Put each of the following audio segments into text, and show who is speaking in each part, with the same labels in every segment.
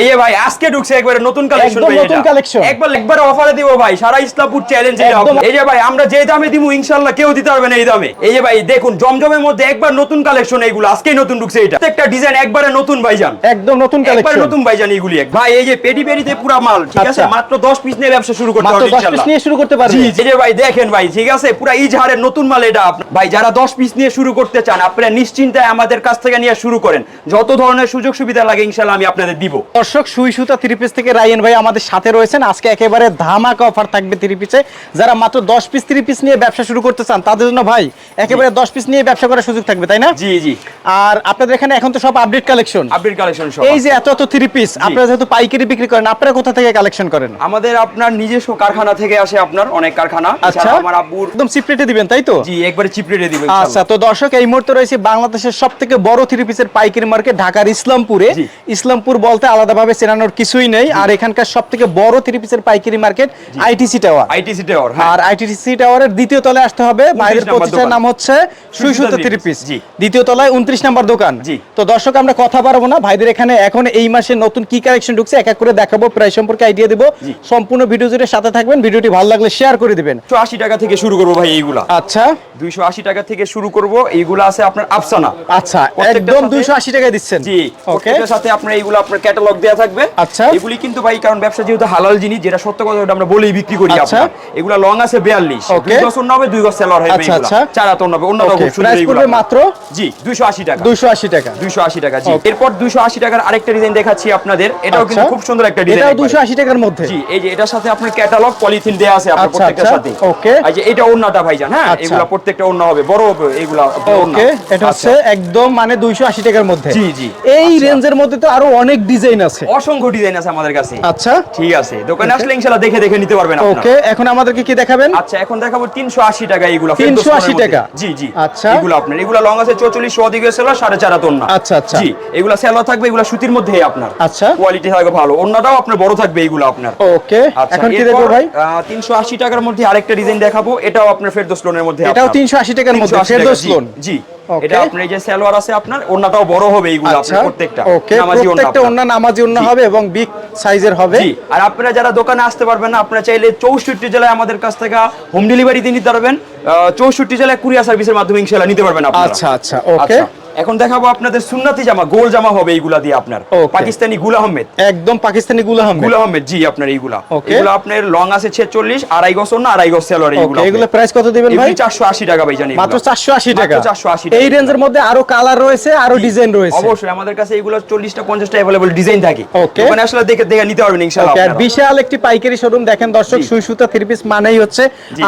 Speaker 1: এই যে ভাই আজকে ঢুকছে একবারে নতুন কালেকশন
Speaker 2: একদম নতুন collection।
Speaker 1: একবার একবার অফারে দিব ভাই সারা ইসলামপুর চ্যালেঞ্জ এই যে ভাই আমরা যে দামে দিব ইনশাআল্লাহ কেউ দিতে পারবে না এই দামে। এই যে ভাই দেখুন জমজমের মধ্যে একবার নতুন কালেকশন এইগুলো আজকেই নতুন ঢুকছে এটা। প্রত্যেকটা ডিজাইন একবারে নতুন ভাইজান।
Speaker 2: একদম নতুন
Speaker 1: একবার
Speaker 2: কালেকশন
Speaker 1: নতুন ভাইজান এইগুলি। এক। ভাই এই যে পেটি পেটিতে পুরা মাল ঠিক আছে?
Speaker 2: আচ্ছা।
Speaker 1: মাত্র 10 পিস নিয়ে ব্যবসা শুরু করতে
Speaker 2: মাত্র
Speaker 1: হবে
Speaker 2: 10 পিস নিয়ে শুরু করতে পারবে।
Speaker 1: জি জি। যে ভাই দেখেন ভাই ঠিক আছে? পুরা ইজহারের নতুন মাল এটা আপনার ভাই যারা 10 পিস নিয়ে শুরু করতে চান আপনারা নিশ্চিন্তায় আমাদের কাছ থেকে নিয়ে শুরু করেন। যত ধরনের সুযোগ সুবিধা লাগে ইনশাআল্লাহ আমি আপনাদের দিব।
Speaker 2: দর্শক সুই সুতা থ্রি পিস থেকে রায়ন ভাই আমাদের সাথে রয়েছেন। আজকে একেবারে ধামাকা অফার থাকবে থ্রি পিসে যারা মাত্র দশ পিস থ্রি পিস নিয়ে ব্যবসা শুরু করতে চান তাদের জন্য ভাই একেবারে দশ পিস নিয়ে ব্যবসা করার সুযোগ থাকবে তাই না?
Speaker 1: জি জি।
Speaker 2: আর আপনাদের এখানে এখন তো সব আপডেট কালেকশন
Speaker 1: আপডেট কালেকশন সব
Speaker 2: এই যে এত এত থ্রি পিস আপনারা যেহেতু পাইকারি বিক্রি করেন আপনারা কোথা থেকে কালেকশন করেন?
Speaker 1: আমাদের আপনার নিজস্ব কারখানা থেকে আসে আপনার অনেক কারখানা।
Speaker 2: আচ্ছা।
Speaker 1: আমার আব্বুর
Speaker 2: একদম চিপ রেটে দিবেন তাই তো?
Speaker 1: জি একবারে চিপ রেটে দিবেন
Speaker 2: আচ্ছা তো দর্শক এই মুহূর্তে রয়েছে বাংলাদেশের সব থেকে বড় থ্রি পিসের পাইকারি মার্কেট ঢাকার ইসলামপুরে। ইসলামপুর বলতে আলাদাভাবে চেনানোর কিছুই নেই। আর এখানকার সব থেকে বড় থ্রি পিসের পাইকারি market ITC tower
Speaker 1: ITC tower
Speaker 2: আর আইটিসি টাওয়ারের দ্বিতীয় তলায় আসতে হবে। বাইরের প্রতিষ্ঠানের নাম হচ্ছে সুই সুতা
Speaker 1: সুতা
Speaker 2: থ্রি পিস। দ্বিতীয় তলায় উনত্রিশ নাম্বার দোকান। তো দর্শক আমরা কথা পারব না। ভাইদের এখানে এখন এই মাসে নতুন কি কালেকশন ঢুকছে এক এক করে দেখাবো প্রায় সম্পর্কে আইডিয়া দিব। সম্পূর্ণ ভিডিও জুড়ে সাথে থাকবেন। ভিডিওটি ভালো লাগলে শেয়ার করে দিবেন।
Speaker 1: আশি টাকা থেকে শুরু করব ভাই এইগুলা।
Speaker 2: আচ্ছা।
Speaker 1: দুইশো আশি টাকা থেকে শুরু করব। এইগুলা আছে আপনার আফসানা
Speaker 2: আচ্ছা একদম দুইশো আশি টাকায় দিচ্ছেন।
Speaker 1: জি
Speaker 2: ওকে
Speaker 1: সাথে আপনার এইগুলো আপনার ক্যাটালগ দেওয়া থাকবে
Speaker 2: আচ্ছা।
Speaker 1: এগুলি কিন্তু ভাই কারণ ব্যবসা যেহেতু হালাল জিনিস যেটা সত্য কথা আমরা বলেই বিক্রি করি
Speaker 2: আচ্ছা।
Speaker 1: এগুলা লং আছে 42
Speaker 2: ওকে।
Speaker 1: দুই বছর হবে দুই বছর সেলর হবে
Speaker 2: আচ্ছা,
Speaker 1: এগুলা
Speaker 2: আচ্ছা।
Speaker 1: চার অন্যটা
Speaker 2: ওকে
Speaker 1: খুব সুন্দর
Speaker 2: প্রাইস পড়বে মাত্র
Speaker 1: জি 280 টাকা
Speaker 2: দুইশো আশি টাকা
Speaker 1: 280 টাকা জি। এরপর 280 টাকার আরেকটা ডিজাইন দেখাচ্ছি আপনাদের এটাও কিন্তু
Speaker 2: আচ্ছা।
Speaker 1: খুব সুন্দর একটা ডিজাইন
Speaker 2: এটাও দুইশো আশি টাকার মধ্যে
Speaker 1: জি এই যে এটার সাথে আপনার ক্যাটালগ পলিথিন দেয়া আছে আপনার প্রত্যেকটার সাথে
Speaker 2: ওকে।
Speaker 1: এই যে এটা ওন্নাটা ভাইজান হ্যাঁ। এগুলা প্রত্যেকটা ওন্না হবে বড় হবে এগুলা
Speaker 2: ওকে এটা। হচ্ছে একদম মানে দুইশো আশি টাকার মধ্যে
Speaker 1: জি, জি।
Speaker 2: এই। রেঞ্জের মধ্যে তো আরও অনেক ডিজাইন আছে
Speaker 1: অসংখ্য ডিজাইন আছে আমাদের কাছে।
Speaker 2: আচ্ছা।
Speaker 1: ঠিক আছে। দোকানে আসলে ইনশাআল্লাহ দেখে দেখে নিতে পারবেন আপনারা।
Speaker 2: ওকে এখন আমাদেরকে কি দেখাবেন?
Speaker 1: আচ্ছা এখন দেখাবো 380 টাকা এইগুলা
Speaker 2: 380 টাকা?
Speaker 1: জি জি।
Speaker 2: আচ্ছা।
Speaker 1: এগুলো আপনার এগুলা লং আছে 44 অধিক সেলার 4.5 হাত ওন্না
Speaker 2: আচ্ছা, আচ্ছা।
Speaker 1: জি এগুলা সেলার থাকবে এগুলা সুতির মধ্যেই আপনার।
Speaker 2: আচ্ছা।
Speaker 1: কোয়ালিটি থাকবে ভালো। ওন্নাটাও আপনার বড় থাকবে এগুলো আপনার।
Speaker 2: ওকে
Speaker 1: আচ্ছা
Speaker 2: এখন কি দেখব ভাই?
Speaker 1: আহ, 380 টাকার মধ্যে আরেকটা ডিজাইন দেখাবো। এটাও আপনার ফেরদৌস লোনের মধ্যে
Speaker 2: এটাও
Speaker 1: আপনার।
Speaker 2: 380 টাকার মধ্যে ফেরদৌস লোন
Speaker 1: জি। এটা আপনার এই যে সালোয়ার আছে আপনার ওন্নাটাও বড় হবে এইগুলো
Speaker 2: আচ্ছা।
Speaker 1: আপনার প্রত্যেকটা নামাজি ওন্না
Speaker 2: প্রত্যেকটা ওন্না নামাজি ওন্না হবে এবং বিগ সাইজের হবে।
Speaker 1: আর আপনারা যারা দোকানে আসতে পারবেন না আপনারা চাইলে চৌষট্টি জেলায় আমাদের কাছ থেকে হোম ডেলিভারিতে নিতে পারবেন। চৌষট্টি জেলায় কুরিয়ার সার্ভিসের মাধ্যমে ইনশাল্লাহ নিতে পারবেন আপনারা।
Speaker 2: আচ্ছা, আচ্ছা, ওকে।
Speaker 1: এখন দেখাবো আপনাদের সুন্নাতি জামা গোল জামা হবে এইগুলা দিয়ে আপনার। পাকিস্তানি গুল আহমেদ।
Speaker 2: একদম পাকিস্তানি গুলা হবে
Speaker 1: গুল আহমেদ জি আপনার এইগুলা। এগুলো আপনার লং আছে ছেচল্লিশ আড়াই গজ না আড়াই গজ সেলর এইগুলো
Speaker 2: এগুলো প্রাইস কত দিবেন ভাই?
Speaker 1: চারশো আশি টাকা ভাই জানি
Speaker 2: মাত্র চারশো আশি টাকা।
Speaker 1: মাত্র 480 টাকা।
Speaker 2: এই রেঞ্জের মধ্যে আরও কালার রয়েছে আরও ডিজাইন রয়েছে।
Speaker 1: অবশ্যই আমাদের কাছে এগুলো চল্লিশটা পঞ্চাশটা অ্যাভেলেবল ডিজাইন থাকে। ওখানে আসলে দেখে দেখে নিতে পারবেন ইনশাল্লাহ
Speaker 2: আর বিশাল একটি পাইকারি শোরুম দেখেন দর্শক। সুই সুতা থ্রি পিস মানেই হচ্ছে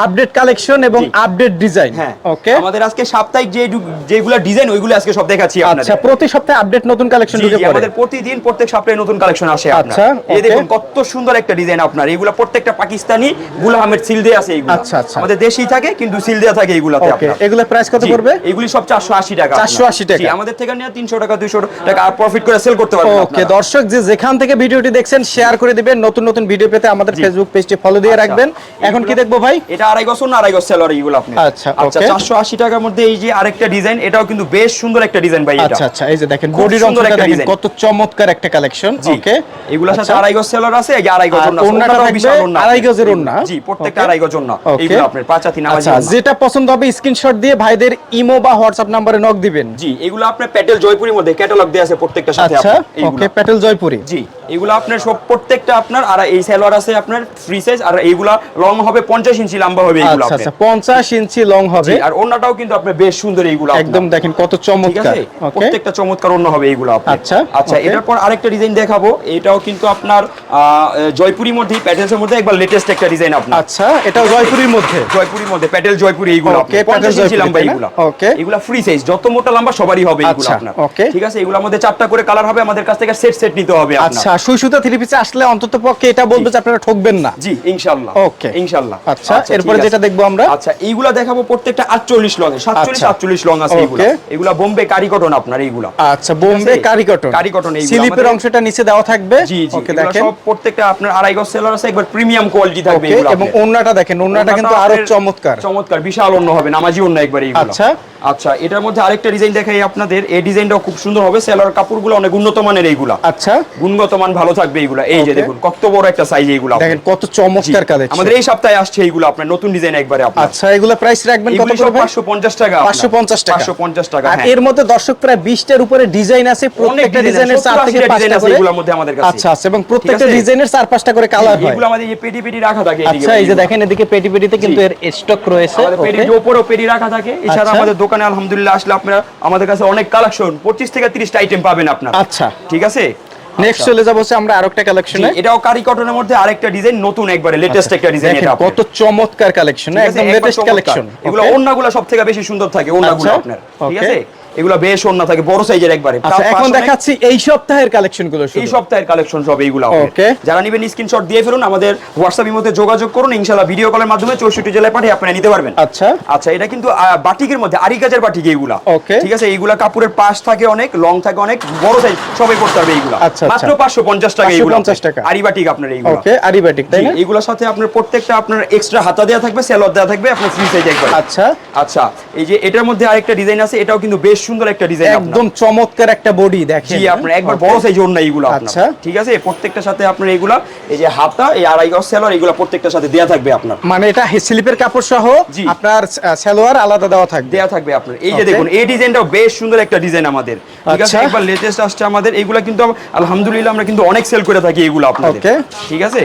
Speaker 2: আপডেট কালেকশন এবং আপডেট ডিজাইন
Speaker 1: হ্যাঁ।
Speaker 2: ওকে
Speaker 1: আমাদের আজকে সাপ্তাহিক যে যেগুলো ডিজাইন ওইগুলো আজকে সব দেখাচ্ছি
Speaker 2: আচ্ছা প্রতি সপ্তাহে আপডেট নতুন কালেকশন ঢুকে পড়ে
Speaker 1: আমাদের প্রতিদিন প্রত্যেক সপ্তাহে নতুন কালেকশন আসে
Speaker 2: আচ্ছা,
Speaker 1: এই দেখুন কত সুন্দর একটা ডিজাইন আপনার। এগুলো প্রত্যেকটা পাকিস্তানি গুল আহমেদ সিল দেয়া আছে এগুলো।
Speaker 2: আচ্ছা, আচ্ছা।
Speaker 1: আমাদের দেশেই থাকে কিন্তু সিল দেয়া থাকে এগুলাতে আপনার।
Speaker 2: এগুলো প্রাইস কত পড়বে?
Speaker 1: এগুলি সব 480 টাকা
Speaker 2: 480 টাকা।
Speaker 1: আমাদের থেকে নিয়ে 300 টাকা 200 টাকা প্রফিট করে সেল করতে পারবেন
Speaker 2: ওকে দর্শক যে যেখান থেকে ভিডিওটি দেখছেন শেয়ার করে দিবেন। নতুন নতুন ভিডিও পেতে আমাদের ফেসবুক পেজটি ফলো দিয়ে
Speaker 1: আচ্ছা,
Speaker 2: রাখবেন। এখন কি
Speaker 1: এগুলো-
Speaker 2: দেখব ভাই?
Speaker 1: এটা আড়াই গজ না আড়াই গজ সেলর এইগুলো আপনি।
Speaker 2: আচ্ছা,
Speaker 1: আচ্ছা
Speaker 2: ওকে।
Speaker 1: 480 টাকার মধ্যে এই যে আরেকটা ডিজাইন এটাও কিন্তু বেশ সুন্দর একটা ডিজাইন ভাই এটা।
Speaker 2: আচ্ছা আচ্ছা এই যে দেখেন বডির অংশটা দেখেন কত চমৎকার একটা কালেকশন ওকে
Speaker 1: এগুলোর সাথে
Speaker 2: আচ্ছা।
Speaker 1: আড়াই গজ সেলর আছে এই আড়াই গজ ওড়নাটাও
Speaker 2: থাকবে
Speaker 1: বিশাল ওড়না।
Speaker 2: আড়াই গজের ওড়না?
Speaker 1: জি প্রত্যেকটা আড়াই গজ
Speaker 2: ওকে।
Speaker 1: এইগুলো আপনার পাঁচাতি নামাজি
Speaker 2: আচ্ছা যেটা পছন্দ হবে স্ক্রিনশট দিয়ে ভাইদের ইমো বা হোয়াটসঅ্যাপ নম্বরে নক দিবেন।
Speaker 1: জি এগুলো আপনার প্যাটেল জয়পুরের মধ্যে ক্যাটালগ দেয়া আছে প্রত্যেকটা সাথে
Speaker 2: আচ্ছা ওকে প্যাটেল জয়পুরি
Speaker 1: জি এগুলো আপনার সব প্রত্যেকটা আপনার আর এই সালোয়ার আছে আপনার ফ্রি সাইজ আর এইগুলা লং হবে 50 ইঞ্চি লম্বা হবে এইগুলো
Speaker 2: আচ্ছা
Speaker 1: আপনার।
Speaker 2: আচ্ছা পঞ্চাশ ইঞ্চি লং হবে।
Speaker 1: আর ওড়নাটাও কিন্তু আপনার বেশ সুন্দর এইগুলো
Speaker 2: একদম দেখেন কত
Speaker 1: ঠিক আছে? প্রত্যেকটা চমৎকার অন্য হবে এইগুলো
Speaker 2: আচ্ছা,
Speaker 1: আচ্ছা
Speaker 2: ওকে।
Speaker 1: এটার পর আরেকটা ডিজাইন দেখাবো। এটাও কিন্তু আপনার জয়পুরি মধ্যে প্যাটেলসের মধ্যে একবার লেটেস্ট একটা ডিজাইন আপনার।
Speaker 2: আচ্ছা এটাও জয়পুরির মধ্যে?
Speaker 1: জয়পুরির মধ্যে প্যাটেল জয়পুরি এইগুলো
Speaker 2: ওকে, প্যাটেল জয়পুরি,
Speaker 1: লম্বা এইগুলো।
Speaker 2: ওকে।
Speaker 1: এগুলো ফ্রি সাইজ যত মোটা লম্বা সবারই হবে এগুলো
Speaker 2: আচ্ছা,
Speaker 1: আপনার।
Speaker 2: ওকে।
Speaker 1: ঠিক আছে? এগুলোর মধ্যে চারটা করে কালার হবে আমাদের কাছ থেকে সেট সেট নিতে হবে আপনার।
Speaker 2: আচ্ছা সুই সুতা থ্রি পিসে আসলে অন্তত পক্ষে এটা বলবে যে আপনারা ঠকবেন না।
Speaker 1: জি ইনশাআল্লাহ।
Speaker 2: ওকে।
Speaker 1: ইনশাআল্লাহ।
Speaker 2: আচ্ছা, এরপরে যেটা দেখব আমরা?
Speaker 1: আচ্ছা এইগুলা দেখাবো প্রত্যেকটা 48 লং এ। 47
Speaker 2: আচ্ছা।
Speaker 1: 48 লং আছে এগুলা।
Speaker 2: ওকে।
Speaker 1: এগুলা বোম্বে কারি কটন আপনার এইগুলা।
Speaker 2: আচ্ছা বোম্বে? কারি কটন।
Speaker 1: কারি
Speaker 2: স্লিপের অংশটা নিচে দেওয়া থাকবে।
Speaker 1: জি জি
Speaker 2: ওকে দেখেন।
Speaker 1: সব প্রত্যেকটা আপনার আড়াই গজ সেলার আছে একবার প্রিমিয়াম কোয়ালিটি থাকবে এগুলো
Speaker 2: এবং ওন্নাটা দেখেন ওন্নাটা কিন্তু
Speaker 1: আরও
Speaker 2: চমৎকার।
Speaker 1: চমৎকার বিশাল অন্য হবে নামাজি অন্য একবার এইগুলো।
Speaker 2: আচ্ছা।
Speaker 1: আচ্ছা এটার মধ্যে আরেকটা ডিজাইন দেখাই আপনাদের এই ডিজাইনটাও খুব সুন্দর হবে সেলার কাপড়গুলো অনেক উন্নত মানের এইগুলা।
Speaker 2: আচ্ছা।
Speaker 1: গুণগত মান ভালো থাকবে এইগুলা। এই যে দেখুন কত বড় একটা সাইজ এইগুলা
Speaker 2: দেখেন কত চমৎকার কালেকশন।
Speaker 1: আমাদের এই সপ্তাহে আসছে এইগুলো আপনার নতুন ডিজাইন একবারে আপনার।
Speaker 2: আচ্ছা এগুলো প্রাইস রাখবেন কত করে
Speaker 1: সব
Speaker 2: ভাই
Speaker 1: 550 টাকা
Speaker 2: 550 টাকা।
Speaker 1: 550 টাকা
Speaker 2: আর
Speaker 1: হ্যাঁ।
Speaker 2: এর মধ্যে দর্শক প্রায় 20টার উপরে ডিজাইন আছে প্রত্যেকটা ডিজাইনের 4 থেকে
Speaker 1: 70
Speaker 2: 5টা
Speaker 1: design আছে
Speaker 2: করে
Speaker 1: এগুলোর মধ্যে আমাদের কাছে।
Speaker 2: আচ্ছা আচ্ছা এবং প্রত্যেকটা ডিজাইনের 4 5টা করে কালার হয়।
Speaker 1: এগুলো আমাদের এই পেটি পেটি রাখা থাকে
Speaker 2: আচ্ছা এই যে দেখেন এদিকে পেটি পেটিতে কিন্তু এর স্টক রয়েছে
Speaker 1: আমাদের পেটি
Speaker 2: ওকে
Speaker 1: উপরেও পেটি রাখা থাকে। এছাড়া
Speaker 2: আচ্ছা।
Speaker 1: আমাদের দোকানে আলহামদুলিল্লাহ আসলে আপনারা আমাদের কাছে অনেক কালেকশন 25 থেকে 30টা আইটেম পাবেন আপনারা।
Speaker 2: আচ্ছা।
Speaker 1: ঠিক আছে?
Speaker 2: নেক্সট
Speaker 1: আচ্ছা।
Speaker 2: চলে যাব আমরা আরেকটা কালেকশনে
Speaker 1: এটাও কারি কটনের মধ্যে আরেকটা ডিজাইন নতুন একবারে লেটেস্ট একটা ডিজাইন
Speaker 2: আচ্ছা।
Speaker 1: এটা
Speaker 2: কত চমৎকার কালেকশন একদম লেটেস্ট। কালেকশন
Speaker 1: এগুলো ওন্নাগুলো সব থেকে বেশি সুন্দর থাকে ওন্নাগুলো
Speaker 2: আচ্ছা,
Speaker 1: আপনার। ঠিক আছে? এগুলো বেশ ওন্না থাকে বড় সাইজের একবারে।
Speaker 2: আচ্ছা এখন দেখাচ্ছি এই সপ্তাহের কালেকশনগুলো
Speaker 1: এই সপ্তাহের কালেকশন সব এইগুলো। যারা নেবেন স্ক্রিনশট দিয়ে ফেলুন আমাদের হোয়াটসঅ্যাপের মধ্যে যোগাযোগ করুন ইনশাআল্লাহ ভিডিও কলের মাধ্যমে চৌষট্টি জেলায় পাঠিয়ে আপনারা নিতে পারবেন।
Speaker 2: আচ্ছা।
Speaker 1: আচ্ছা এটা কিন্তু বাটিকের মধ্যে আরি কাজের বাটিক এইগুলা. ঠিক আছে এইগুলা কাপড়ের পাশ থাকে অনেক লং থাকে অনেক বড় সাইজ সবাই করতে পারবে এইগুলা।
Speaker 2: আচ্ছা, আচ্ছা।
Speaker 1: মাত্র পাঁচশো পঞ্চাশ টাকা এইগুলা
Speaker 2: 550 টাকা।
Speaker 1: আরি বাটিক আপনার এইগুলা।
Speaker 2: ওকে আরিবাটিক তাই না?
Speaker 1: এইগুলোর সাথে আপনার প্রত্যেকটা আপনার এক্সট্রা হাতা দেওয়া থাকবে সেলর দেওয়া থাকবে আপনার ফ্রি সাইজ একবার।
Speaker 2: আচ্ছা।
Speaker 1: আচ্ছা এই যে এটার মধ্যে আরেকটা ডিজাইন আছে এটাও কিন্তু বেশ সুন্দর একটা ডিজাইন
Speaker 2: একদম চমৎকার একটা বডি দেখেন
Speaker 1: জি আপনার একবার বড় সাইজ ওড়না এইগুলো
Speaker 2: আচ্ছা।
Speaker 1: ঠিক আছে? প্রত্যেকটার সাথে আপনার এইগুলা এই যে হাতা এই আড়াই গজ প্রত্যেকটার সাথে দেয়া থাকবে আপনার।
Speaker 2: মানে এটা স্লিপের কাপড় সহ আপনার সালোয়ার আলাদা দেওয়া থাকবে।
Speaker 1: দেয়া থাকবে আপনার। এই যে দেখুন এই ডিজাইনটাও বেশ সুন্দর একটা ডিজাইন আমাদের। ঠিক আছে?
Speaker 2: আচ্ছা।
Speaker 1: একবার লেটেস্ট আসছে আমাদের। এইগুলা কিন্তু আলহামদুলিল্লাহ আমরা কিন্তু অনেক সেল করে থাকি এইগুলো আপনাদের। ঠিক আছে?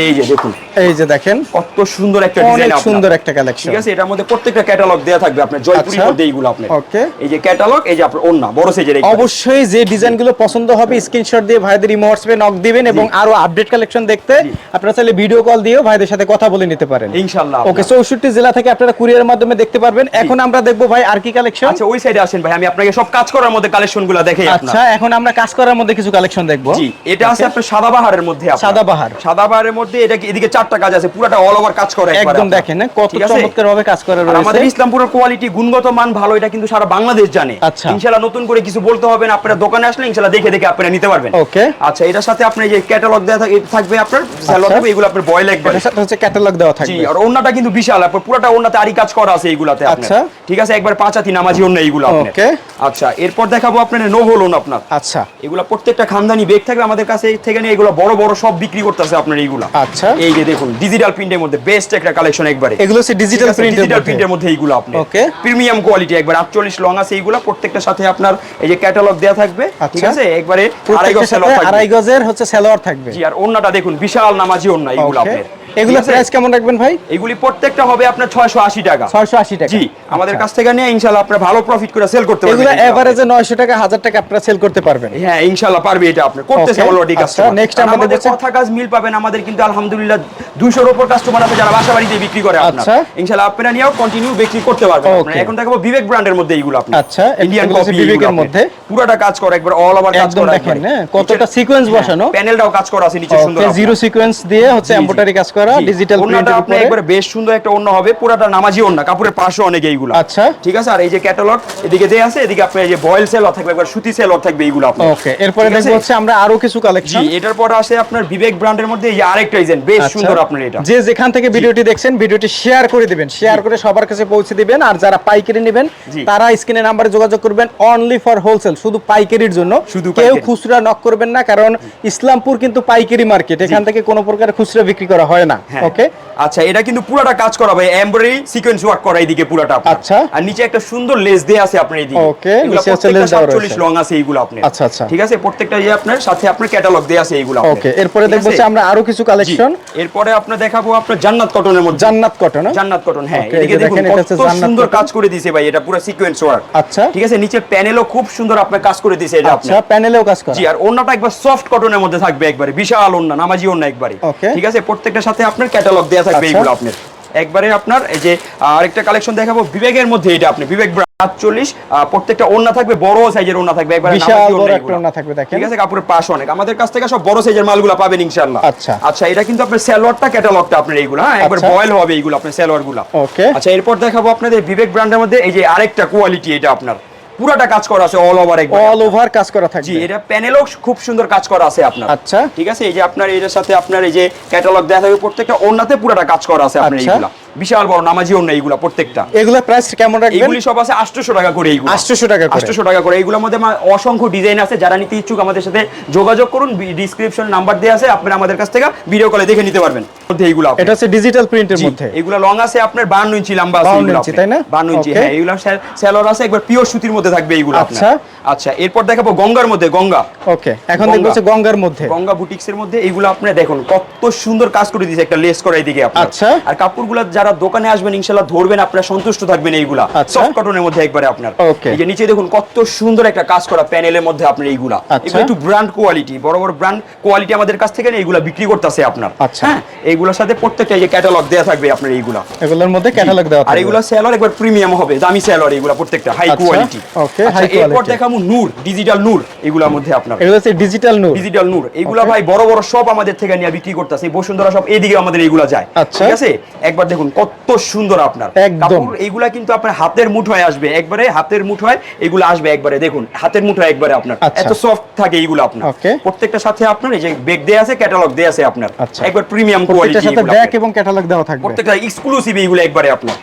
Speaker 1: এই যে দেখুন।
Speaker 2: এই যে দেখেন।
Speaker 1: কত সুন্দর একটা
Speaker 2: অনেক
Speaker 1: ডিজাইন
Speaker 2: সুন্দর একটা কালেকশন
Speaker 1: ঠিক আছে এটার মধ্যে প্রত্যেকটা ক্যাটালগ দেয়া থাকবে আপনার জয়পুরি
Speaker 2: আচ্ছা।
Speaker 1: মধ্যে এইগুলো আপনার।
Speaker 2: Okay.
Speaker 1: এই যে ক্যাটালগ এই যে আপনার ওন্না বড় সাইজের এই
Speaker 2: অবশ্যই যে ডিজাইনগুলো পছন্দ হবে স্ক্রিনশট দিয়ে ভাইদের ইমো হোয়াটসঅ্যাপে নক দিবেন এবং আরও আপডেট কালেকশন দেখতে আপনারা চাইলে ভিডিও কল দিয়েও ভাইদের সাথে কথা বলে নিতে পারেন।
Speaker 1: ইনশাআল্লাহ
Speaker 2: ওকে চৌষট্টি জেলা থেকে আপনারা কুরিয়ারের মাধ্যমে দেখতে পারবেন। এখন আমরা দেখব ভাই আর কি কালেকশন
Speaker 1: আচ্ছা ওই সাইডে আসেন ভাই আমি আপনাকে সব কাজ করার মধ্যে কালেকশনগুলো দেখাই
Speaker 2: আচ্ছা এখন আমরা কাজ করার মধ্যে কিছু কালেকশন দেখব।
Speaker 1: জি এটা আছে আপনার সাদাবাহারের মধ্যে।
Speaker 2: সাদাবাহার।
Speaker 1: সাদাবাহারের মধ্যে এটা এদিকে চারটা কাজ আছে পুরোটা অল ওভার কাজ করে
Speaker 2: একদম দেখেন হ্যাঁ, কত চমৎকার ভাবে কাজ করা
Speaker 1: আর আমাদের ইসলামপুরের কোয়ালিটি গুণগত মান ভালো এটা কিন্তু সারা বাংলাদেশ জানে।
Speaker 2: আচ্ছা।
Speaker 1: ইনশাআল্লাহ নতুন করে কিছু বলতে হবে না আপনারা দোকানে আসলে ইনশাআল্লাহ দেখে দেখে আপনারা নিতে পারবেন।
Speaker 2: Okay.
Speaker 1: আচ্ছা এটার সাথে আপনার এই যে ক্যাটালগ দেওয়া থাকবে আপনার
Speaker 2: আচ্ছা।
Speaker 1: থাকবে এগুলো আপনার একবার
Speaker 2: এটার সাথে হচ্ছে ক্যাটালগ দেওয়া
Speaker 1: জি আর ওন্নাটা কিন্তু বিশাল আপনার পুরোটা ওন্নাতে আরি কাজ করা আছে এইগুলাতে
Speaker 2: আচ্ছা।
Speaker 1: ঠিক আছে একবার পাঁচাতি নামাজি ওন্না এইগুলো আপনার।
Speaker 2: Okay.
Speaker 1: আচ্ছা এরপর দেখাবো আপনার নোভল ওন আপনার।
Speaker 2: আচ্ছা।
Speaker 1: এগুলা প্রত্যেকটা খানদানি বেগ থাকবে আমাদের কাছে থেকে নিয়ে এগুলো বড় বড় সব বিক্রি করতেছে আপনার এইগুলা।
Speaker 2: আচ্ছা।
Speaker 1: এই যে দেখুন ডিজিটাল প্রিন্টের মধ্যে বেস্ট একটা কালেকশন একবারে।
Speaker 2: এগুলো হচ্ছে ডিজিটাল প্রিন্টের
Speaker 1: ডিজিটাল প্রিন্টের মধ্যে। এইগুলো আপনি।
Speaker 2: Okay.
Speaker 1: প্রিমিয়াম কোয়ালিটি একবার 48 লং আছে এইগুলা প্রত্যেকটার সাথে আপনার এই যে ক্যাটালগ দেয়া থাকবে। ঠিক
Speaker 2: আচ্ছা।
Speaker 1: আছে একবারে আড়াই গজ থাকবে।
Speaker 2: আড়াই গজের হচ্ছে সালোয়ার থাকবে।
Speaker 1: জি আর ওন্নাটা দেখুন বিশাল নামাজি ওন্না এইগুলো আপনার।
Speaker 2: এগুলো প্রাইস কেমন রাখবেন ভাই?
Speaker 1: এগুলি প্রত্যেকটা হবে আপনার 680 টাকা।
Speaker 2: 680 টাকা।
Speaker 1: জি আমাদের
Speaker 2: আচ্ছা।
Speaker 1: কাছ থেকে নিয়ে ইনশাআল্লাহ আপনারা ভালো প্রফিট করে সেল করতে পারবেন
Speaker 2: এগুলো এভারেজে 900 টাকা 1000 টাকা আপনারা সেল করতে পারবেন।
Speaker 1: হ্যাঁ ইনশাআল্লাহ পারবে এটা আপনি করতেছে অলরেডি কাস্টমার নেক্সট আমাদের কথা কাজ মিল পাবেন আমাদের কিন্তু আলহামদুলিল্লাহ 200 এর উপর কাস্টমার আছে যারা বাসা বাড়িতে বিক্রি করে আপনার।
Speaker 2: আচ্ছা।
Speaker 1: ইনশাল্লাহ আপনারা নিয়েও কন্টিনিউ বিক্রি করতে পারবেন। এখন দেখাবো বিবেক ব্র্যান্ডের মধ্যে এইগুলো
Speaker 2: আচ্ছা,
Speaker 1: ইন্ডিয়ান কপি
Speaker 2: বিবেকের মধ্যে।
Speaker 1: পুরোটা কাজ করে একবার অল ওভার কাজ করা
Speaker 2: দেখেন। হ্যাঁ, কতটা sequence
Speaker 1: হ্যাঁ,
Speaker 2: বসানো।
Speaker 1: প্যানেলটাও কাজ করা আছে নিচে সুন্দর
Speaker 2: জিরো সিকোয়েন্স দিয়ে হচ্ছে
Speaker 1: জি, জি।
Speaker 2: এমব্রয়ডারি কাজ করা ডিজিটাল প্রিন্টের
Speaker 1: আপনি একবারে বেশ সুন্দর একটা অন্য হবে পুরাটা নামাজি ওন্না কাপড়ের পাশে অনেক এইগুলো।
Speaker 2: আচ্ছা।
Speaker 1: ঠিক আছে আর এই যে ক্যাটালগ এদিকে যে আছে এদিকে আপনার এই যে বয়েল সেলর থাকবে একবার সুতি সেলর থাকবে এইগুলো আপনার।
Speaker 2: ওকে এরপরে দেখব হচ্ছে আমরা আরও কিছু
Speaker 1: জি
Speaker 2: কালেকশন
Speaker 1: এটার পর আসে আপনার বিবেক ব্র্যান্ডের মধ্যে এই আরেকটা ডিজাইন বেশ সুন্দর আপনার এটা।
Speaker 2: যে যেখান থেকে ভিডিওটি দেখছেন ভিডিওটি শেয়ার করে দিবেন শেয়ার করে সবার কাছে পৌঁছে দিবেন আর যারা পাইকারি নেবেন
Speaker 1: জি।
Speaker 2: তারা স্ক্রিনে নাম্বারে যোগাযোগ করবেন অনলি ফর হোলসেল শুধু পাইকারির জন্য।
Speaker 1: শুধু
Speaker 2: কেউ খুচরা নক করবেন না কারণ ইসলামপুর কিন্তু পাইকারি মার্কেট এখান থেকে কোনো প্রকার খুচরা বিক্রি করা হয় না
Speaker 1: হ্যাঁ।
Speaker 2: ওকে
Speaker 1: আচ্ছা এটা কিন্তু পুরাটা কাজ করা ভাই এমব্রয়ডারি সিকোয়েন্স ওয়ার্ক করা এইদিকে পুরাটা
Speaker 2: আচ্ছা।
Speaker 1: আর নিচে একটা সুন্দর লেস দেয়া আছে আপনার এইদিকে। এগুলো
Speaker 2: নিচে
Speaker 1: প্রত্যেকটা
Speaker 2: lace দেওয়া
Speaker 1: 47
Speaker 2: রয়েছে।
Speaker 1: লং আছে এইগুলো আপনার।
Speaker 2: আচ্ছা, আচ্ছা।
Speaker 1: ঠিক আছে? প্রত্যেকটা ইয়ে আপনার সাথে আপনার ক্যাটালগ দেয়া আছে এইগুলো।
Speaker 2: ওকে এরপরে দেখব
Speaker 1: আছে?
Speaker 2: হচ্ছে আমরা আরও কিছু কালেকশন
Speaker 1: এরপরে আপনার দেখাবো আপনার জান্নাত কটনের মধ্যে।
Speaker 2: জান্নাত কটন
Speaker 1: জান্নাত কটন হ্যাঁ এদিকে দেখুন কত সুন্দর কাজ করে দিয়েছে ভাই এটা পুরো সিকোয়েন্স ওয়ার্ক
Speaker 2: আচ্ছা।
Speaker 1: ঠিক আছে? নিচের প্যানেলও খুব সুন্দর আপনার কাজ করে দিয়েছে এটা
Speaker 2: আচ্ছা প্যানেলেও কাজ করা।
Speaker 1: জি আর ওন্নাটা একবার সফট কটনের মধ্যে থাকবে একবারে বিশাল ওন্না নামাজি ওন্না একবারে। ঠিক আছে? প্রত্যেকটার সাথে আপনার ক্যাটালগ দেয়া থাকবে
Speaker 2: আচ্ছা।
Speaker 1: এগুলো আপনার। একবারে আপনার এই যে আরেকটা কালেকশন দেখাবো বিবেকের মধ্যে এটা আপনি বিবেক আটচল্লিশ প্রত্যেকটা ওন্না থাকবে বড় সাইজের ওন্না থাকবে একবারে ওন্না
Speaker 2: থাকবে, দেখেন।
Speaker 1: ঠিক আছে? কাপড়ের পাশ অনেক। আমাদের কাছ থেকে সব বড় সাইজের মালগুলো পাবেন ইনশাআল্লাহ।
Speaker 2: আচ্ছা।
Speaker 1: আচ্ছা এটা কিন্তু আপনার স্যালোয়ারটা ক্যাটালগটা আপনার এইগুলো হ্যাঁ? একবার
Speaker 2: আচ্ছা।
Speaker 1: বয়েল হবে এইগুলো আপনার
Speaker 2: স্যালোয়ারগুলা.
Speaker 1: আচ্ছা এরপর দেখাবো আপনাদের বিবেক ব্র্যান্ডের মধ্যে এই যে আরেকটা কোয়ালিটি এটা আপনার। পুরাটা কাজ করা আছে অল ওভার একদম
Speaker 2: অল ওভার কাজ করা থাকবে।
Speaker 1: জি এটা প্যানেলও খুব সুন্দর কাজ করা আছে আপনার।
Speaker 2: আচ্ছা।
Speaker 1: ঠিক আছে? এই যে আপনার এটার সাথে আপনার এই যে ক্যাটালগ দেখা থাকবে প্রত্যেকটা ওন্নাতে পুরাটা কাজ করা আছে আপনার
Speaker 2: আচ্ছা।
Speaker 1: এইগুলা। বিশাল বড় নামাজি ওন্না এইগুলা প্রত্যেকটা।
Speaker 2: এগুলো প্রাইস কেমন রাখবেন?
Speaker 1: এইগুলি সব আছে 800 টাকা করে এইগুলো
Speaker 2: 800 টাকা করে।
Speaker 1: 800 টাকা করে। এইগুলোর মধ্যে অসংখ্য ডিজাইন আছে যারা নিতে ইচ্ছুক আমাদের সাথে যোগাযোগ করুন। ডিসক্রিপশন নাম্বার দেওয়া আছে আপনারা আমাদের কাছ থেকে ভিডিও কলে দেখে নিতে পারবেন। মধ্যে এইগুলো।
Speaker 2: এটা হচ্ছে ডিজিটাল প্রিন্টের মধ্যে।
Speaker 1: এগুলো লং আছে আপনার 52 ইঞ্চি লম্বা আছে
Speaker 2: 52
Speaker 1: এগুলো
Speaker 2: ইঞ্চি, তাই না?
Speaker 1: 52 ইঞ্চি হ্যাঁ এগুলো সেলর আছে একবার পিওর সুতির মধ্যে থাকবে এইগুলো
Speaker 2: আচ্ছা।
Speaker 1: আচ্ছা এরপর দেখাবো গঙ্গার মধ্যে গঙ্গা
Speaker 2: ওকে এখন। দেখব হচ্ছে গঙ্গার মধ্যে
Speaker 1: গঙ্গা বুটিক্স এর মধ্যে এইগুলো আপনি দেখুন কত সুন্দর কাজ করে দিয়েছে একটা লেস করা এদিকে
Speaker 2: আচ্ছা।
Speaker 1: আর কাপড়গুলো যারা দোকানে আসবেন ইনশাআল্লাহ ধরবেন আপনারা সন্তুষ্ট থাকবেন এইগুলা
Speaker 2: আচ্ছা।
Speaker 1: সফট কটনের মধ্যে একবারে আপনার. এই যে নিচে দেখুন কত সুন্দর একটা কাজ করা প্যানেলের মধ্যে আপনার এইগুলা
Speaker 2: আচ্ছা।
Speaker 1: এগুলো একটু ব্র্যান্ড কোয়ালিটি বড় বড় ব্র্যান্ড কোয়ালিটি আমাদের কাছ থেকে এইগুলা বিক্রি করতেছে আপনার
Speaker 2: আচ্ছা।
Speaker 1: হ্যাঁ এইগুলোর সাথে প্রত্যেকটা এই যে ক্যাটালগ দেয়া থাকবে আপনার এইগুলা
Speaker 2: এগুলোর মধ্যে ক্যাটালগ দেওয়া
Speaker 1: আর এগুলো সেলর একবার প্রিমিয়াম হবে দামি সেলর এগুলা প্রত্যেকটা হাই
Speaker 2: আচ্ছা,
Speaker 1: কোয়ালিটি
Speaker 2: okay, high
Speaker 1: এরপর
Speaker 2: quality।
Speaker 1: দেখাবো নূর ডিজিটাল নূর এগুলোর মধ্যে আপনার
Speaker 2: এগুলো হচ্ছে ডিজিটাল নূর।
Speaker 1: ডিজিটাল নূর। এইগুলা
Speaker 2: Okay.
Speaker 1: ভাই বড় বড় সব আমাদের থেকে নিয়ে বিক্রি করতেছে। বসুন্ধরা সব আমাদের এইগুলা যায়।
Speaker 2: আচ্ছা।
Speaker 1: ঠিক আছে? একবার দেখুন কত সুন্দর আপনার।
Speaker 2: একদম।
Speaker 1: এইগুলা কিন্তু আপনার হাতের মুঠোয় আসবে। একবারে হাতের মুঠোয় এগুলো আসবে একবারে। দেখুন হাতের মুঠোয় একবারে আপনার।
Speaker 2: আচ্ছা।
Speaker 1: এত সফট থাকে এইগুলো আপনার. প্রত্যেকটা সাথে আপনার এই যে বেগ দেয়া আছে ক্যাটালগ দেয়া আছে আপনার।
Speaker 2: আচ্ছা।
Speaker 1: একবার প্রিমিয়াম কোয়ালিটি
Speaker 2: সাথে ব্যাক এবং ক্যাটালগ দেওয়া থাকবে।
Speaker 1: প্রত্যেকটা এক্সক্লুসিভ এইগুলো একবারে আপনার।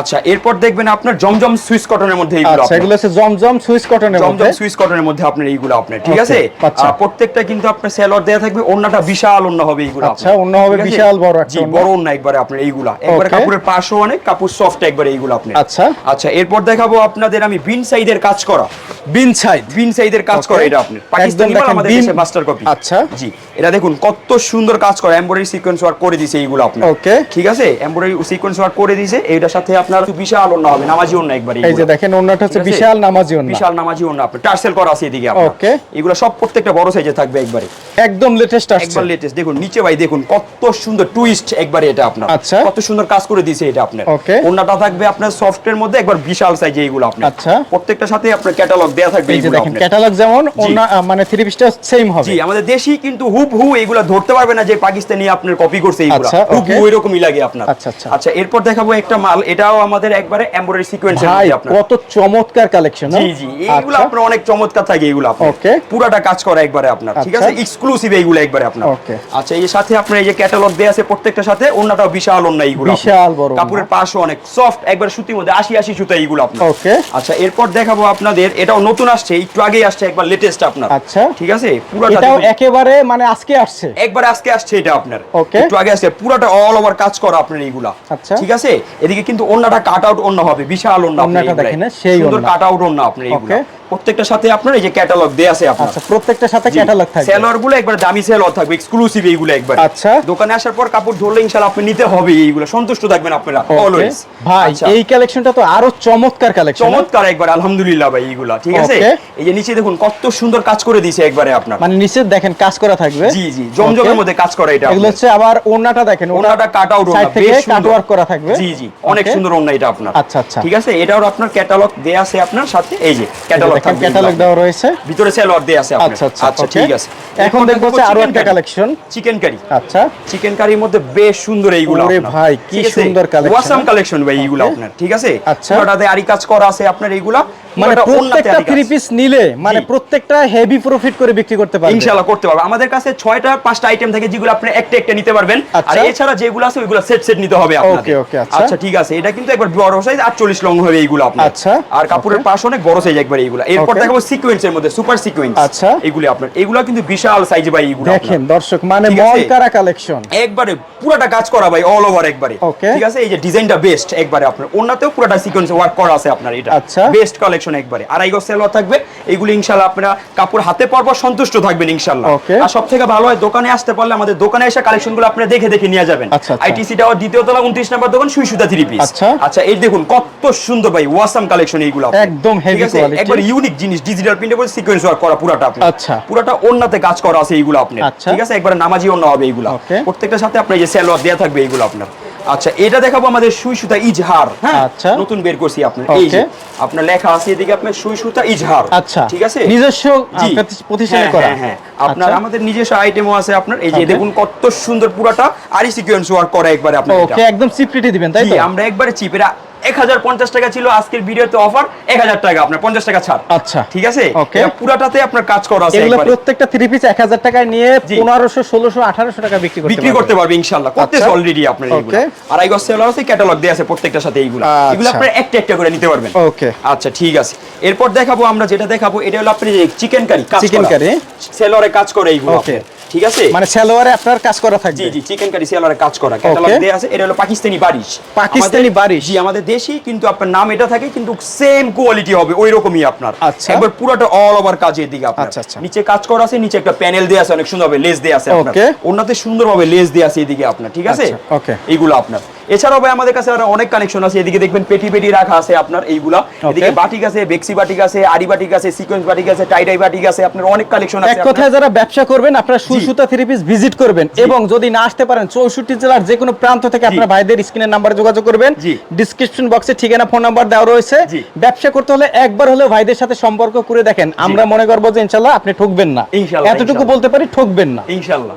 Speaker 1: আচ্ছা এরপর দেখবেন আপনার জমজম সুইস কটনের মধ্যে এইগুলো
Speaker 2: আচ্ছা এগুলো হচ্ছে জমজম সুইস কটনের মধ্যে।
Speaker 1: জমজম সুইস কটনের মধ্যে আপনার এইগুলো আপনার ঠিক আছে?
Speaker 2: আচ্ছা।
Speaker 1: প্রত্যেকটা কিন্তু আপনার সেলর দেয়া থাকবে ওন্নাটা বিশাল ওন্না হবে এইগুলো
Speaker 2: আচ্ছা। হবে বিশাল বড় একটা
Speaker 1: জি বড় ওন্না একবারে আপনার এইগুলা। একবারে কাপড়ের পাশও অনেক কাপড় সফট একবারে এইগুলো আপনার।
Speaker 2: আচ্ছা।
Speaker 1: আচ্ছা এরপর দেখাবো আপনাদের আমি বিন সাইদের কাজ করা।
Speaker 2: বিন সাইড
Speaker 1: বিন সাইদের কাজ. করা এটা আপনার। পাকিস্তানি মাল আমাদের দেশে মাস্টার কপি
Speaker 2: আচ্ছা।
Speaker 1: জি এটা দেখুন কত সুন্দর কাজ করা। এমব্রয়ডারি সিকোয়েন্স ওয়ার্ক করে দিয়েছে এইগুলো আপনার।
Speaker 2: Okay.
Speaker 1: ঠিক আছে? এমব্রয়ডারি সিকোয়েন্স ওয়ার্ক করে দিয়েছে এইটার সাথে আপনার বিশাল ওন্না হবে নামাজি ওন্না একবারে
Speaker 2: এই যে দেখেন ওন্নাটা হচ্ছে বিশাল নামাজি ওন্না
Speaker 1: বিশাল নামাজি ওন্না আপনার টার্সেল করা আছে এদিকে আপনার।
Speaker 2: Okay.
Speaker 1: এগুলো সব প্রত্যেকটা বড় সাইজে থাকবে একবারে।
Speaker 2: একদম লেটেস্ট আসছে।
Speaker 1: একবার লেটেস্ট দেখুন নিচে ভাই দেখুন কত সুন্দর টুইস্ট একবারে এটা আপনার।
Speaker 2: আচ্ছা।
Speaker 1: কত সুন্দর কাজ করে দিয়েছে এটা আপনার. ওন্নাটা থাকবে আপনার সফটের মধ্যে একবার বিশাল সাইজে এইগুলো আপনার।
Speaker 2: আচ্ছা।
Speaker 1: প্রত্যেকটা সাথে আপনার ক্যাটালগ দেয়া থাকবে
Speaker 2: এই যে দেখেন ক্যাটালগ যেমন ওন্না মানে থ্রি পিসটা সেম হবে।
Speaker 1: জি আমাদের দেশি কিন্তু হুব হু এগুলো ধরতে পারবে না যে পাকিস্তানি আপনার কপি করছে এইগুলো
Speaker 2: আচ্ছা,
Speaker 1: হুব হু এরকমই লাগে আপনার।
Speaker 2: আচ্ছা, আচ্ছা।
Speaker 1: আচ্ছা এরপর দেখাবো একটা মাল এটাও আমাদের একবারে এমব্রয়ডারি সিকোয়েন্সের
Speaker 2: ভাই
Speaker 1: মধ্যে আপনার
Speaker 2: কত চমৎকার কালেকশন
Speaker 1: জি জি এইগুলো আপনার অনেক চমৎকার থাকে এইগুলো আপনার
Speaker 2: Okay.
Speaker 1: পুরাটা কাজ করা একবারে আপনার ঠিক
Speaker 2: আচ্ছা।
Speaker 1: আছে এক্সক্লুসিভ এইগুলো একবারে আপনার
Speaker 2: Okay.
Speaker 1: আচ্ছা এই সাথে আপনার এই যে ক্যাটালগ দেয়া আছে প্রত্যেকটার সাথে ওন্নাটাও বিশাল ওন্না এইগুলো
Speaker 2: বিশাল বড়।
Speaker 1: কাপড়ের পাশও অনেক সফট একবার সুতির মধ্যে আশি আশি সুতা এইগুলো আপনার
Speaker 2: Okay.
Speaker 1: আচ্ছা এরপর দেখাবো আপনাদের এটাও নতুন আসছে একটু আগেই আসছে একবার লেটেস্ট আপনার
Speaker 2: আচ্ছা।
Speaker 1: ঠিক আছে পুরাটা
Speaker 2: এটাও। একেবারে মানে আজকে আসছে
Speaker 1: একবার আজকে আসছে এটা আপনার
Speaker 2: Okay.
Speaker 1: একটু আগে আসছে পুরাটা অল ওভার কাজ করা আপনার এইগুলা
Speaker 2: আচ্ছা।
Speaker 1: ঠিক আছে এদিকে কিন্তু ওন্নাটা কাট আউট ওন্না হবে বিশাল ওন্না
Speaker 2: ওড়নাটা দেখেন সেই
Speaker 1: সুন্দর। কাট আউট ওন্না আপনি এইগুলা. প্রত্যেকটার সাথে আপনার এই যে ক্যাটালগ দেয়া আছে আপনার।
Speaker 2: আচ্ছা প্রত্যেকটার সাথে ক্যাটালগ থাকবে।
Speaker 1: সেলরগুলো একবার দামি সেলর থাকবে এক্সক্লুসিভ এইগুলো একবার।
Speaker 2: আচ্ছা।
Speaker 1: দোকানে আসার পর কাপড় ধরলে ইনশাআল্লাহ আপনি নিতে হবে এইগুলো সন্তুষ্ট থাকবেন আপনারা অলওয়েজ
Speaker 2: ভাই এই কালেকশনটা তো আরও চমৎকার কালেকশন
Speaker 1: চমৎকার একবার আলহামদুলিল্লাহ ভাই এইগুলা ঠিক আছে? এই যে নিচে দেখুন কত সুন্দর কাজ করে দিয়েছে একবারে আপনার।
Speaker 2: মানে নিচে দেখেন কাজ করা থাকবে।
Speaker 1: জি জি জমজমের মধ্যে কাজ করা এটা
Speaker 2: এগুলো হচ্ছে আবার ওন্নাটা দেখেন
Speaker 1: ওনাটা কাট আউট
Speaker 2: সাইড থেকে কাট ওয়ার্ক করা থাকবে।
Speaker 1: জি জি অনেক. সুন্দর ওন্না এটা আপনার।
Speaker 2: আচ্ছা, আচ্ছা।
Speaker 1: ঠিক আছে? এটাও আপনার ক্যাটালগ দেয়া আছে আপনার সাথে এই যে ক্যাটালগ
Speaker 2: দেখেন ক্যাটালগ দেওয়া রয়েছে।
Speaker 1: ভিতরে সেলর দেয়া আছে
Speaker 2: আচ্ছা আচ্ছা
Speaker 1: আচ্ছা ঠিক আছে।
Speaker 2: এখন দেখব হচ্ছে আরও একটা কালেকশন
Speaker 1: চিকেন কারি
Speaker 2: আচ্ছা।
Speaker 1: চিকেন কারির মধ্যে বেশ সুন্দর এইগুলো আরে
Speaker 2: ভাই, কি সুন্দর কালেকশন
Speaker 1: ওয়াসাম? কালেকশন ভাই এইগুলো আপনার ঠিক আছে?
Speaker 2: আচ্ছা।
Speaker 1: ওটাতে আরি কাজ করা আছে আপনার এইগুলা?
Speaker 2: মানে প্রত্যেকটা থ্রি পিস নিলে মানে প্রত্যেকটা হেভি প্রফিট করে বিক্রি করতে পারবে।
Speaker 1: ইনশাআল্লাহ করতে পারবে। আমাদের কাছে ছয়টা পাঁচটা আইটেম থাকে যেগুলো আপনি একটা একটা নিতে পারবেন। আর
Speaker 2: আচ্ছা।
Speaker 1: এছাড়া যেগুলো আছে ওইগুলো সেট সেট নিতে হবে আপনাদের
Speaker 2: Okay, okay, আচ্ছা।
Speaker 1: আচ্ছা ঠিক আছে। এটা কিন্তু একবার বড় সাইজ 48 লং হবে এইগুলো আপনার।
Speaker 2: আচ্ছা,
Speaker 1: আর কাপড়ের পাশ অনেক বড় সাইজ একবার এইগুলো। এরপর. দেখাবো সিকোয়েন্সের মধ্যে সুপার সিকোয়েন্স
Speaker 2: আচ্ছা।
Speaker 1: এগুলো আপনার। এগুলো কিন্তু বিশাল সাইজ ভাই এগুলো
Speaker 2: দেখেন দর্শক মানে মলকারা কালেকশন
Speaker 1: একবারে পুরোটা কাজ করা ভাই অল ওভার একবারে। ঠিক আছে? এই যে ডিজাইনটা বেস্ট একবারে আপনার। ওনাতেও পুরোটা সিকোয়েন্স ওয়ার্ক করা আছে আপনার এটা।
Speaker 2: আচ্ছা।
Speaker 1: বেস্ট কালেকশন একবারে আড়াই গজ সেলর থাকবে এগুলো ইনশাআল্লাহ আপনারা কাপড় হাতে পাওয়ার পর সন্তুষ্ট থাকবেন ইনশাআল্লাহ
Speaker 2: Okay.
Speaker 1: আর সব থেকে ভালো হয় দোকানে আসতে পারলে আমাদের দোকানে এসে কালেকশনগুলো আপনি দেখে দেখে নিয়ে যাবেন
Speaker 2: আচ্ছা, আচ্ছা।
Speaker 1: আইটিসি টাওয়ার দ্বিতীয় তলা 29 নম্বর দোকান সুই সুতা থ্রি পিস
Speaker 2: আচ্ছা।
Speaker 1: আচ্ছা এই দেখুন কত সুন্দর ভাই ওয়াসাম কালেকশন এইগুলো
Speaker 2: একদম
Speaker 1: ঠিক আছে? একবার ইউনিক জিনিস ডিজিটাল প্রিন্টেবল সিকোয়েন্স ওয়ার্ক করা পুরাটা আপনার
Speaker 2: আচ্ছা।
Speaker 1: পুরাটা ওন্নাতে কাজ করা আছে এইগুলো আপনার
Speaker 2: আচ্ছা।
Speaker 1: ঠিক আছে একবার নামাজি ওন্না হবে এইগুলো
Speaker 2: Okay.
Speaker 1: প্রত্যেকটার সাথে আপনার যে সেলোয়ার দেয়া থাকবে এইগুলো আপনার আচ্ছা এটা দেখাবো আমাদের সুই সুতা ইজহার হ্যাঁ?
Speaker 2: আচ্ছা।
Speaker 1: নতুন বের করছি আপনার। এই যে আপনার লেখা আছে এদিকে আপনার সুই সুতা ইজহার
Speaker 2: আচ্ছা।
Speaker 1: ঠিক আছে?
Speaker 2: নিজস্ব
Speaker 1: প্রতিষ্ঠান
Speaker 2: আহ, প্রতিষ্ঠানে
Speaker 1: হ্যাঁ,
Speaker 2: করা।
Speaker 1: হ্যাঁ, হ্যাঁ। আপনার
Speaker 2: আচ্ছা।
Speaker 1: আমাদের নিজস্ব আইটেমও আছে আপনার। এই যে দেখুন কত সুন্দর পুরাটা আর সিকোয়েন্স ওয়ার্ক করা একবারে আপনি
Speaker 2: ওকে একদম সিপ্রিটি দিবেন তাই তো?
Speaker 1: আমরা একবারে চিপেরা এটা এক হাজার পঞ্চাশ টাকা ছিল আজকের ভিডিওতে অফার এক হাজার টাকা আপনার পঞ্চাশ টাকা ছাড়।
Speaker 2: আচ্ছা।
Speaker 1: ঠিক আছে? পুরাটাতে আপনার কাজ করা আছে
Speaker 2: এগুলো প্রত্যেকটা থ্রি পিস এক হাজার টাকায় নিয়ে। পনেরোশো ষোলোশো আঠারোশো টাকা বিক্রি করতে
Speaker 1: বিক্রি করতে পারবে ইনশাআল্লাহ। করতেছে
Speaker 2: আচ্ছা।
Speaker 1: অলরেডি আপনার এইগুলো। গজ সেলার আছে ক্যাটালগ দেয়া আছে প্রত্যেকটার সাথে এইগুলো।
Speaker 2: আচ্ছা।
Speaker 1: এগুলো আপনারা একটা একটা করে নিতে পারবেন।
Speaker 2: Okay.
Speaker 1: আচ্ছা ঠিক আছে। এরপর দেখাবো আমরা যেটা দেখাবো এটা হলো আপনি চিকেন কারি
Speaker 2: চিকেন
Speaker 1: কারি। সেলরে কাজ করে এইগুলো
Speaker 2: Okay.
Speaker 1: ঠিক আছে?
Speaker 2: মানে সালোয়ারে আপনার কাজ করা থাকবে।
Speaker 1: জি চিকেন কারি সেলরে কাজ করা। ক্যাটালগ দেয়া আছে এটা হলো পাকিস্তানি বারিশ।
Speaker 2: পাকিস্তানি বারিশ?
Speaker 1: জি আমাদের দেশি কিন্তু আপনার নাম এটা থাকে কিন্তু সেম কোয়ালিটি হবে ওই রকমই আপনার।
Speaker 2: আচ্ছা।
Speaker 1: একবার পুরোটা অল ওভার কাজ এদিকে আপনার।
Speaker 2: আচ্ছা, আচ্ছা।
Speaker 1: নিচে কাজ করা আছে নিচে একটা প্যানেল দেয়া আছে অনেক সুন্দরভাবে লেস দেয়া আছে আপনার. ওনাতে সুন্দরভাবে লেস দেয়া আছে এদিকে আপনার ঠিক আছে?
Speaker 2: ওকে এগুলো
Speaker 1: এইগুলো আপনার। এছাড়াও ভাই আমাদের কাছে অনেক কানেকশন আছে। এদিকে দেখবেন পেটি পেটি রাখা আছে আপনার এইগুলা। এদিকে বাটিক আছে বেক্সি বাটিক আছে আড়ি বাটিক আছে সিকোয়েন্স বাটিক আছে টাইডাই বাটিক আছে আপনার অনেক কালেকশন আছে আপনার।
Speaker 2: কথায় যারা ব্যবসা করবেন আপনারা। থ্রি পিস ভিজিট করবেন এবং যদি না আসতে পারেন চৌষট্টি জেলার যে কোনো প্রান্ত থেকে আপনার ভাইদের স্ক্রিনের নাম্বারে যোগাযোগ করবেন। ডিসক্রিপশন বক্সে ঠিকানা ফোন নাম্বার দেওয়া রয়েছে। ব্যবসা করতে হলে একবার হলেও ভাইদের সাথে সম্পর্ক করে দেখেন। আমরা মনে করব যে ইনশাল্লাহ আপনি ঠকবেন না। এতটুকু বলতে পারি ঠকবেন না।
Speaker 1: ইনশাআল্লাহ